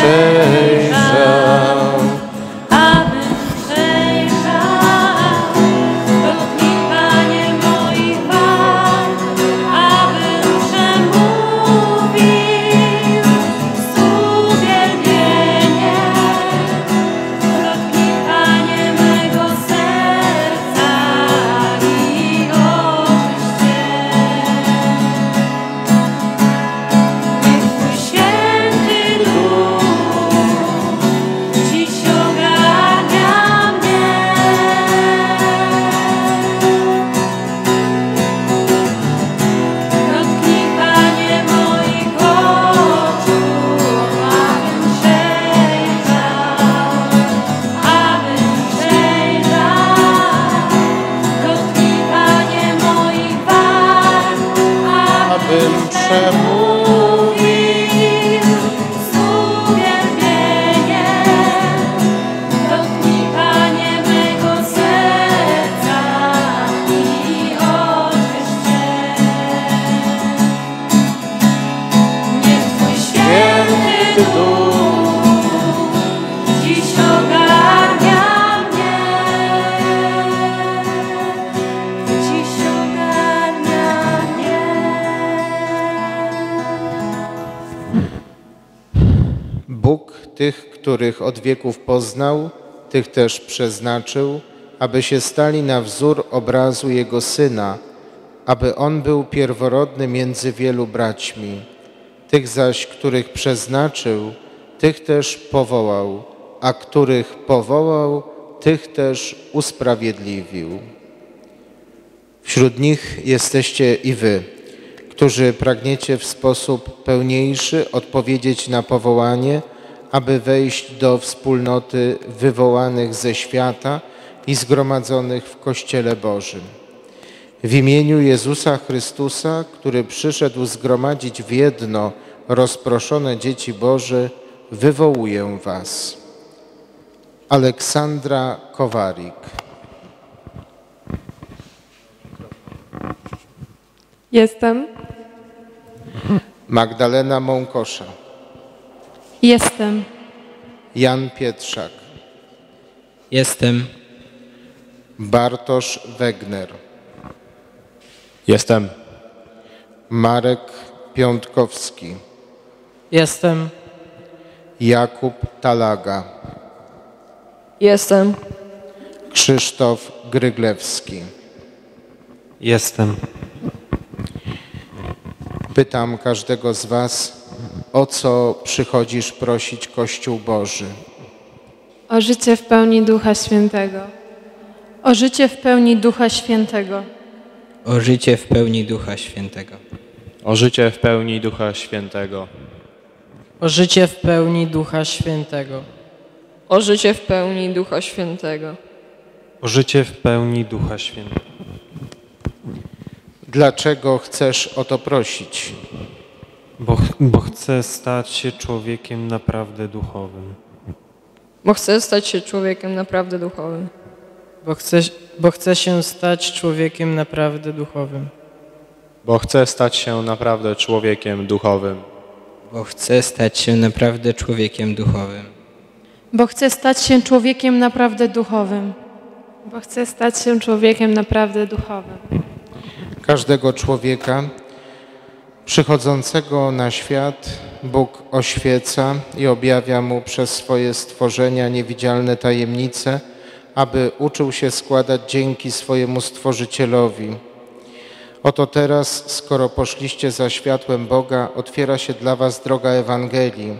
cheia. Święty duch dziś ogarnia mnie. Dziś ogarnia mnie. Bóg tych, których od wieków poznał, tych też przeznaczył, aby się stali na wzór obrazu Jego Syna, aby On był pierworodny między wielu braćmi. Tych zaś, których przeznaczył, tych też powołał, a których powołał, tych też usprawiedliwił. Wśród nich jesteście i wy, którzy pragniecie w sposób pełniejszy odpowiedzieć na powołanie, aby wejść do wspólnoty wywołanych ze świata i zgromadzonych w Kościele Bożym. W imieniu Jezusa Chrystusa, który przyszedł zgromadzić w jedno rozproszone dzieci Boże, wywołuję Was. Aleksandra Kowarik. Jestem. Magdalena Mąkosza, Jestem. Jan Pietrzak, Jestem. Bartosz Wegner, Jestem. Marek Piątkowski, Jestem. Jakub Talaga, Jestem. Krzysztof Gryglewski. Jestem. Pytam każdego z Was, o co przychodzisz prosić Kościół Boży? O życie w pełni Ducha Świętego. O życie w pełni Ducha Świętego. O życie w pełni Ducha Świętego. O życie w pełni Ducha Świętego. O życie w pełni Ducha Świętego. O życie w pełni Ducha Świętego. O życie w pełni Ducha Świętego. Dlaczego chcesz o to prosić? Bo, bo chcę stać się człowiekiem naprawdę duchowym. Bo chcę stać się człowiekiem naprawdę duchowym. Bo chcę, bo chcę się stać człowiekiem naprawdę duchowym. Bo chcę stać się naprawdę człowiekiem duchowym. Bo chcę stać się naprawdę człowiekiem duchowym. Bo chcę stać się człowiekiem naprawdę duchowym. Bo chcę stać się człowiekiem naprawdę duchowym. Każdego człowieka przychodzącego na świat Bóg oświeca i objawia mu przez swoje stworzenia niewidzialne tajemnice, aby uczył się składać dzięki swojemu Stworzycielowi. Oto teraz, skoro poszliście za światłem Boga, otwiera się dla was droga Ewangelii,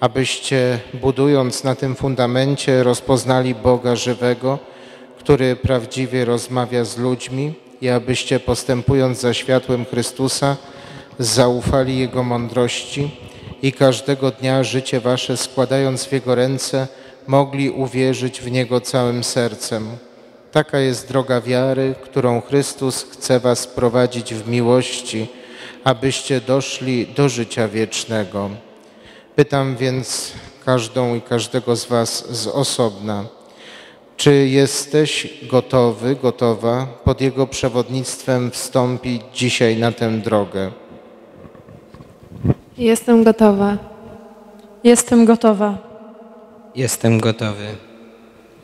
abyście, budując na tym fundamencie, rozpoznali Boga żywego, który prawdziwie rozmawia z ludźmi i abyście, postępując za światłem Chrystusa, zaufali Jego mądrości i każdego dnia życie wasze składając w Jego ręce, mogli uwierzyć w Niego całym sercem. Taka jest droga wiary, którą Chrystus chce was prowadzić w miłości, abyście doszli do życia wiecznego. Pytam więc każdą i każdego z was z osobna, czy jesteś gotowy, gotowa pod Jego przewodnictwem wstąpić dzisiaj na tę drogę? Jestem gotowa. Jestem gotowa. Jestem gotowy.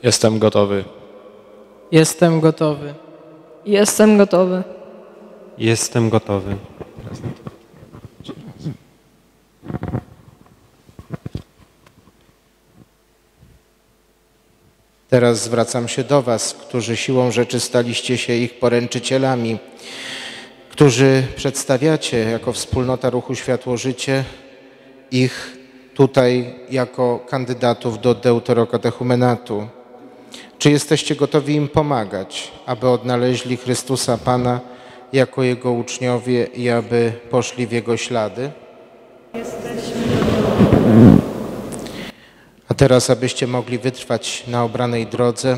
Jestem gotowy. Jestem gotowy. Jestem gotowy. Jestem gotowy. Teraz zwracam się do Was, którzy siłą rzeczy staliście się ich poręczycielami, którzy przedstawiacie jako wspólnota Ruchu Światło Życie ich tutaj jako kandydatów do deuterokatechumenatu. Czy jesteście gotowi im pomagać, aby odnaleźli Chrystusa Pana jako Jego uczniowie i aby poszli w Jego ślady? A teraz, abyście mogli wytrwać na obranej drodze,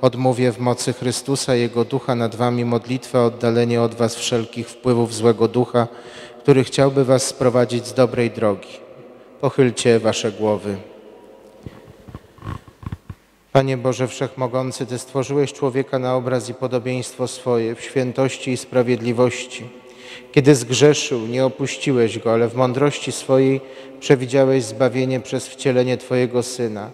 odmówię w mocy Chrystusa Jego Ducha nad wami modlitwę oddalenie od was wszelkich wpływów złego ducha, który chciałby was sprowadzić z dobrej drogi. Pochylcie wasze głowy. Panie Boże Wszechmogący, Ty stworzyłeś człowieka na obraz i podobieństwo swoje w świętości i sprawiedliwości. Kiedy zgrzeszył, nie opuściłeś go, ale w mądrości swojej przewidziałeś zbawienie przez wcielenie Twojego Syna.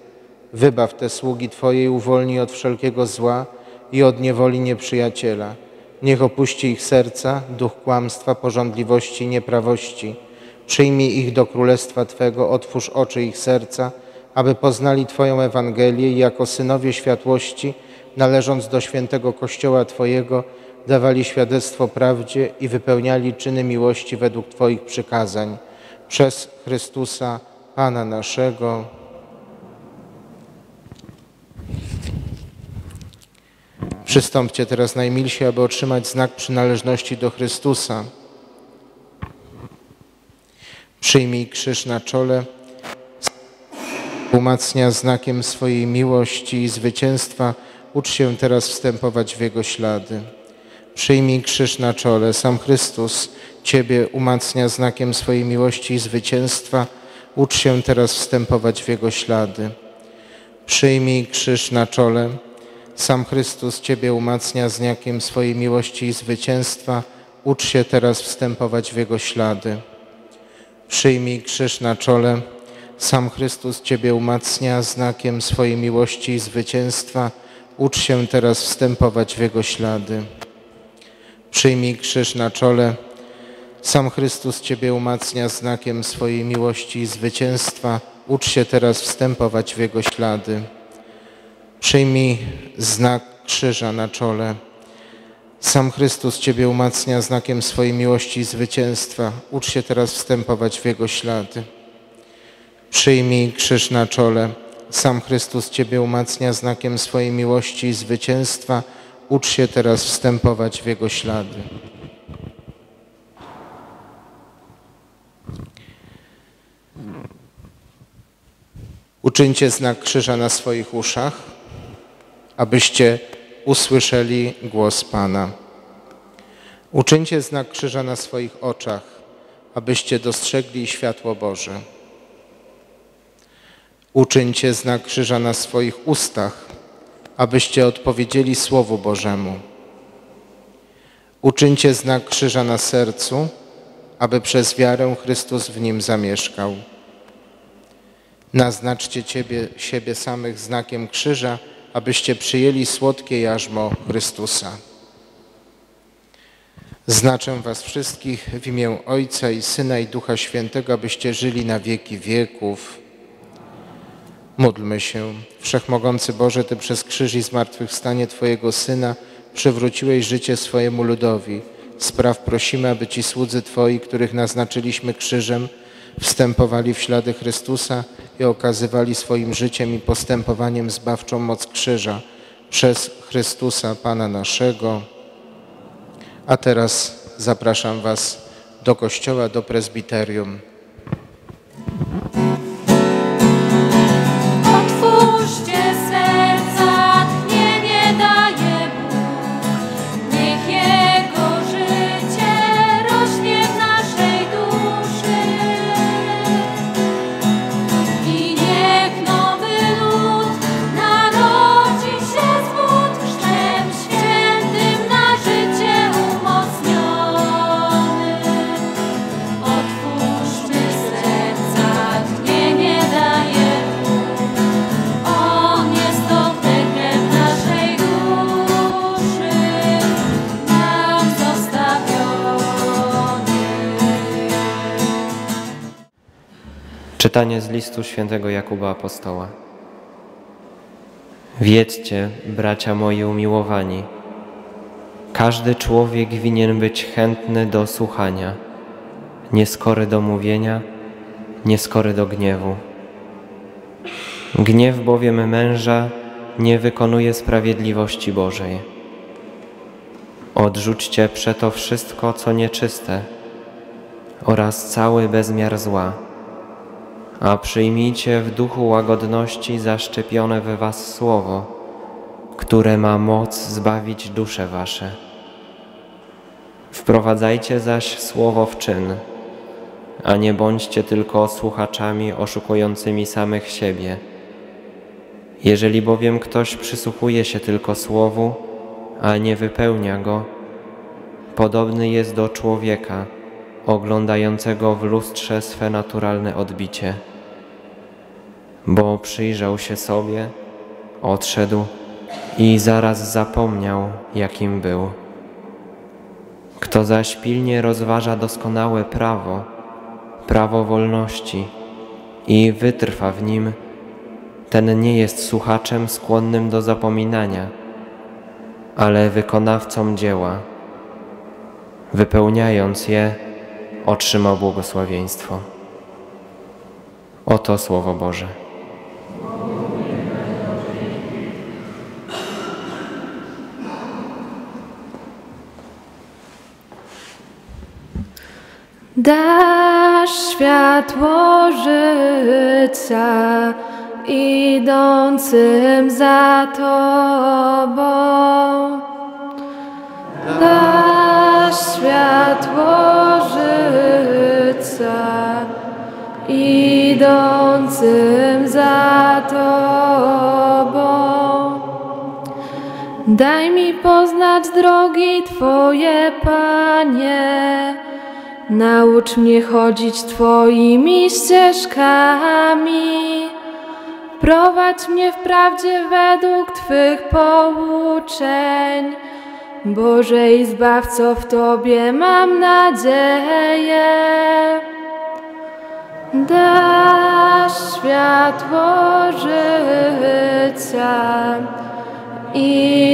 Wybaw te sługi Twojej, uwolnij od wszelkiego zła i od niewoli nieprzyjaciela. Niech opuści ich serca duch kłamstwa, porządliwości i nieprawości. Przyjmij ich do królestwa Twego, otwórz oczy ich serca, aby poznali Twoją Ewangelię i jako synowie światłości, należąc do świętego Kościoła Twojego, dawali świadectwo prawdzie i wypełniali czyny miłości według Twoich przykazań. Przez Chrystusa, Pana naszego. Przystąpcie teraz najmilsi, aby otrzymać znak przynależności do Chrystusa. Przyjmij krzyż na czole, umacnia znakiem swojej miłości i zwycięstwa. Ucz się teraz wstępować w Jego ślady. Przyjmij krzyż na czole. Sam Chrystus Ciebie umacnia znakiem swojej miłości i zwycięstwa. Ucz się teraz wstępować w Jego ślady. Przyjmij krzyż na czole. Sam Chrystus Ciebie umacnia znakiem swojej miłości i zwycięstwa. Ucz się teraz wstępować w Jego ślady. Przyjmij krzyż na czole. Sam Chrystus Ciebie umacnia znakiem swojej miłości i zwycięstwa. Ucz się teraz wstępować w Jego ślady. Przyjmij krzyż na czole. Sam Chrystus Ciebie umacnia znakiem swojej miłości i zwycięstwa. Ucz się teraz wstępować w Jego ślady. Przyjmij znak krzyża na czole. Sam Chrystus Ciebie umacnia znakiem swojej miłości i zwycięstwa. Ucz się teraz wstępować w Jego ślady. Przyjmij krzyż na czole. Sam Chrystus Ciebie umacnia znakiem swojej miłości i zwycięstwa. Ucz się teraz wstępować w Jego ślady. Uczyńcie znak krzyża na swoich uszach, abyście usłyszeli głos Pana. Uczyńcie znak krzyża na swoich oczach, abyście dostrzegli światło Boże. Uczyńcie znak krzyża na swoich ustach, abyście odpowiedzieli Słowu Bożemu. Uczyńcie znak krzyża na sercu, aby przez wiarę Chrystus w nim zamieszkał. Naznaczcie ciebie, siebie samych znakiem krzyża, abyście przyjęli słodkie jarzmo Chrystusa. Znaczę was wszystkich w imię Ojca i Syna i Ducha Świętego, abyście żyli na wieki wieków. Módlmy się. Wszechmogący Boże, Ty przez krzyż i zmartwychwstanie Twojego Syna przywróciłeś życie swojemu ludowi. Spraw prosimy, aby Ci słudzy Twoi, których naznaczyliśmy krzyżem, wstępowali w ślady Chrystusa i okazywali swoim życiem i postępowaniem zbawczą moc krzyża przez Chrystusa Pana naszego. A teraz zapraszam Was do kościoła, do prezbiterium. Czytanie z listu świętego Jakuba Apostoła. Wiedzcie, bracia moi umiłowani, każdy człowiek winien być chętny do słuchania, nieskory do mówienia, nieskory do gniewu. Gniew bowiem męża nie wykonuje sprawiedliwości Bożej. Odrzućcie przeto wszystko, co nieczyste oraz cały bezmiar zła, a przyjmijcie w duchu łagodności zaszczepione we was słowo, które ma moc zbawić dusze wasze. Wprowadzajcie zaś słowo w czyn, a nie bądźcie tylko słuchaczami oszukującymi samych siebie. Jeżeli bowiem ktoś przysłuchuje się tylko słowu, a nie wypełnia go, podobny jest do człowieka oglądającego w lustrze swe naturalne odbicie. Bo przyjrzał się sobie, odszedł i zaraz zapomniał, jakim był. Kto zaś pilnie rozważa doskonałe prawo, prawo wolności i wytrwa w nim, ten nie jest słuchaczem skłonnym do zapominania, ale wykonawcą dzieła. Wypełniając je, otrzymał błogosławieństwo. Oto Słowo Boże. Dasz światło życia idącym za Tobą. Dasz światło życia idącym za Tobą. Daj mi poznać drogi Twoje, Panie. Naucz mnie chodzić Twoimi ścieżkami. Prowadź mnie w prawdzie według Twych pouczeń. Boże i Zbawco, w Tobie mam nadzieję. Dasz światło życia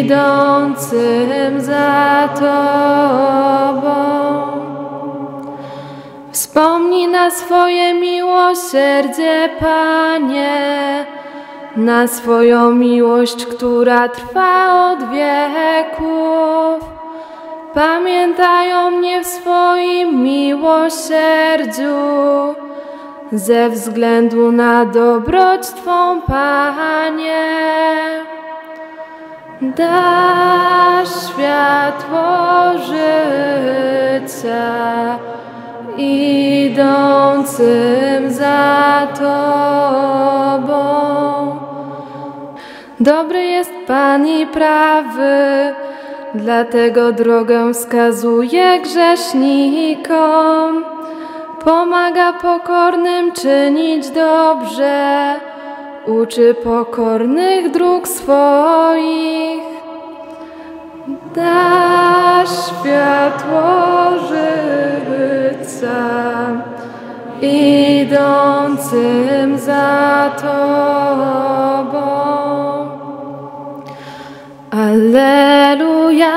idącym za Tobą. Wspomnij na swoje miłosierdzie, Panie, na swoją miłość, która trwa od wieków. Pamiętaj o mnie w swoim miłosierdziu, ze względu na dobroć Twą, Panie. Dasz światło życia idącym za Tobą. Dobry jest Pan i prawy, dlatego drogę wskazuje grzesznikom. Pomaga pokornym czynić dobrze, uczy pokornych dróg swoich. Dasz światło życia idącym za Tobą. Alleluja,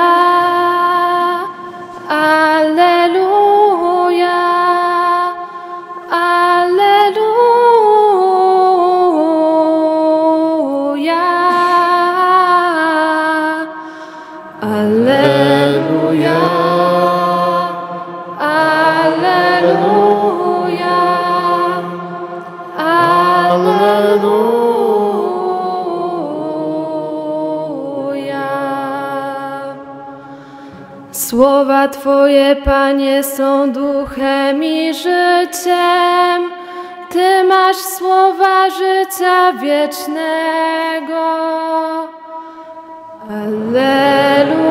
Słowa Twoje, Panie, są duchem i życiem. Ty masz słowa życia wiecznego. Alleluja.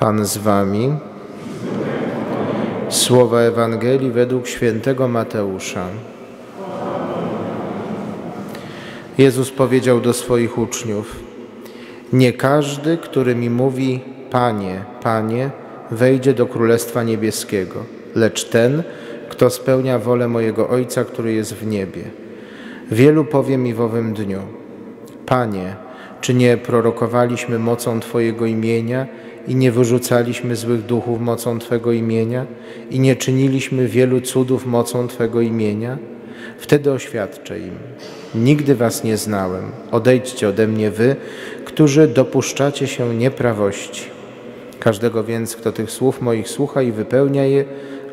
Pan z wami. Słowa Ewangelii według świętego Mateusza. Jezus powiedział do swoich uczniów: nie każdy, który mi mówi: Panie, Panie, wejdzie do Królestwa Niebieskiego, lecz ten, kto spełnia wolę mojego Ojca, który jest w niebie. Wielu powie mi w owym dniu: Panie, czy nie prorokowaliśmy mocą Twojego imienia i nie wyrzucaliśmy złych duchów mocą Twego imienia i nie czyniliśmy wielu cudów mocą Twego imienia? Wtedy oświadczę im: Nigdy Was nie znałem. Odejdźcie ode mnie, Wy, którzy dopuszczacie się nieprawości. Każdego więc, kto tych słów moich słucha i wypełnia je,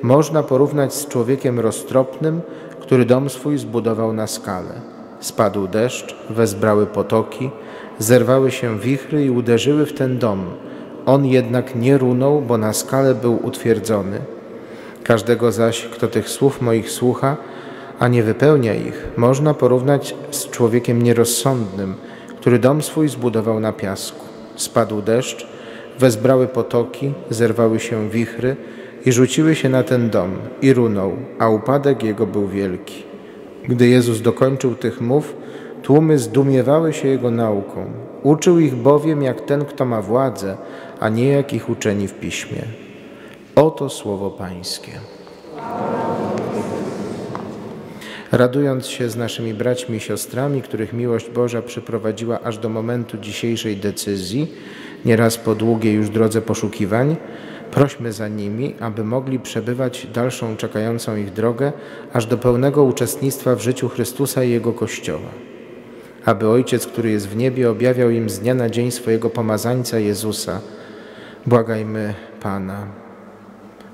można porównać z człowiekiem roztropnym, który dom swój zbudował na skale. Spadł deszcz, wezbrały potoki, zerwały się wichry i uderzyły w ten dom. On jednak nie runął, bo na skale był utwierdzony. Każdego zaś, kto tych słów moich słucha, a nie wypełnia ich, można porównać z człowiekiem nierozsądnym, który dom swój zbudował na piasku. Spadł deszcz, wezbrały potoki, zerwały się wichry i rzuciły się na ten dom i runął, a upadek jego był wielki. Gdy Jezus dokończył tych mów, tłumy zdumiewały się Jego nauką. Uczył ich bowiem jak ten, kto ma władzę, a nie jak ich uczeni w piśmie. Oto słowo Pańskie. Radując się z naszymi braćmi i siostrami, których miłość Boża przyprowadziła aż do momentu dzisiejszej decyzji, nieraz po długiej już drodze poszukiwań, prośmy za nimi, aby mogli przebywać dalszą czekającą ich drogę, aż do pełnego uczestnictwa w życiu Chrystusa i Jego Kościoła. Aby Ojciec, który jest w niebie, objawiał im z dnia na dzień swojego pomazańca Jezusa. Błagajmy Pana.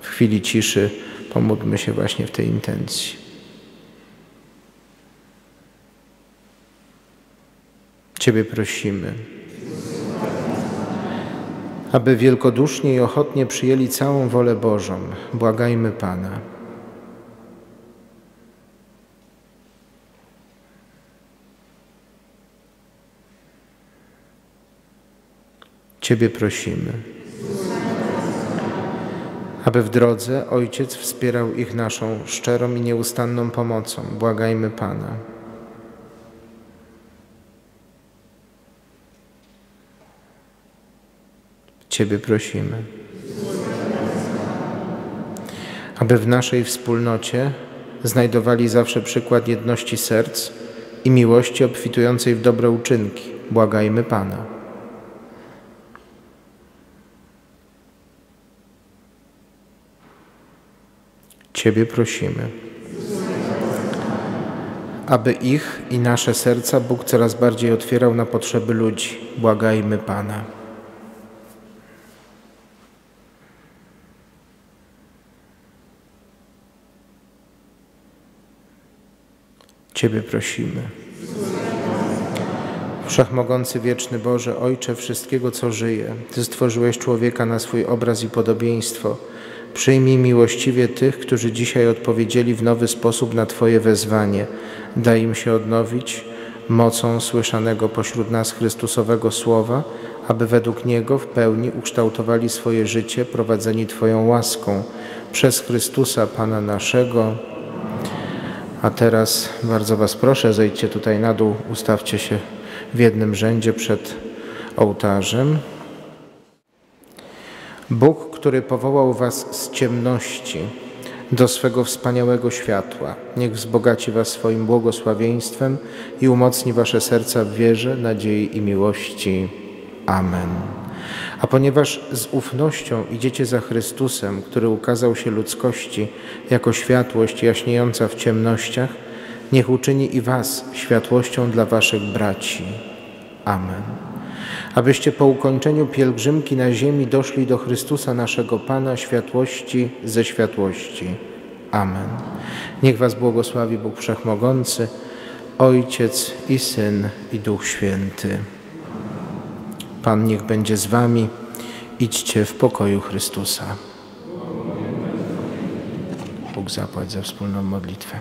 W chwili ciszy pomódlmy się właśnie w tej intencji. Ciebie prosimy, aby wielkodusznie i ochotnie przyjęli całą wolę Bożą. Błagajmy Pana. Ciebie prosimy, aby w drodze Ojciec wspierał ich naszą szczerą i nieustanną pomocą. Błagajmy Pana. Ciebie prosimy, aby w naszej wspólnocie znajdowali zawsze przykład jedności serc i miłości obfitującej w dobre uczynki. Błagajmy Pana. Ciebie prosimy, aby ich i nasze serca Bóg coraz bardziej otwierał na potrzeby ludzi. Błagajmy Pana. Ciebie prosimy. Wszechmogący wieczny Boże, Ojcze wszystkiego, co żyje, Ty stworzyłeś człowieka na swój obraz i podobieństwo. Przyjmij miłościwie tych, którzy dzisiaj odpowiedzieli w nowy sposób na Twoje wezwanie. Daj im się odnowić mocą słyszanego pośród nas Chrystusowego Słowa, aby według Niego w pełni ukształtowali swoje życie, prowadzeni Twoją łaską. Przez Chrystusa Pana naszego. A teraz bardzo Was proszę, zejdźcie tutaj na dół, ustawcie się w jednym rzędzie przed ołtarzem. Bóg, który powołał Was z ciemności do swego wspaniałego światła, niech wzbogaci Was swoim błogosławieństwem i umocni Wasze serca w wierze, nadziei i miłości. Amen. A ponieważ z ufnością idziecie za Chrystusem, który ukazał się ludzkości jako światłość jaśniejąca w ciemnościach, niech uczyni i Was światłością dla Waszych braci. Amen. Abyście po ukończeniu pielgrzymki na ziemi doszli do Chrystusa naszego Pana, światłości ze światłości. Amen. Niech Was błogosławi Bóg Wszechmogący, Ojciec i Syn i Duch Święty. Pan niech będzie z Wami. Idźcie w pokoju Chrystusa. Bóg zapłać za wspólną modlitwę.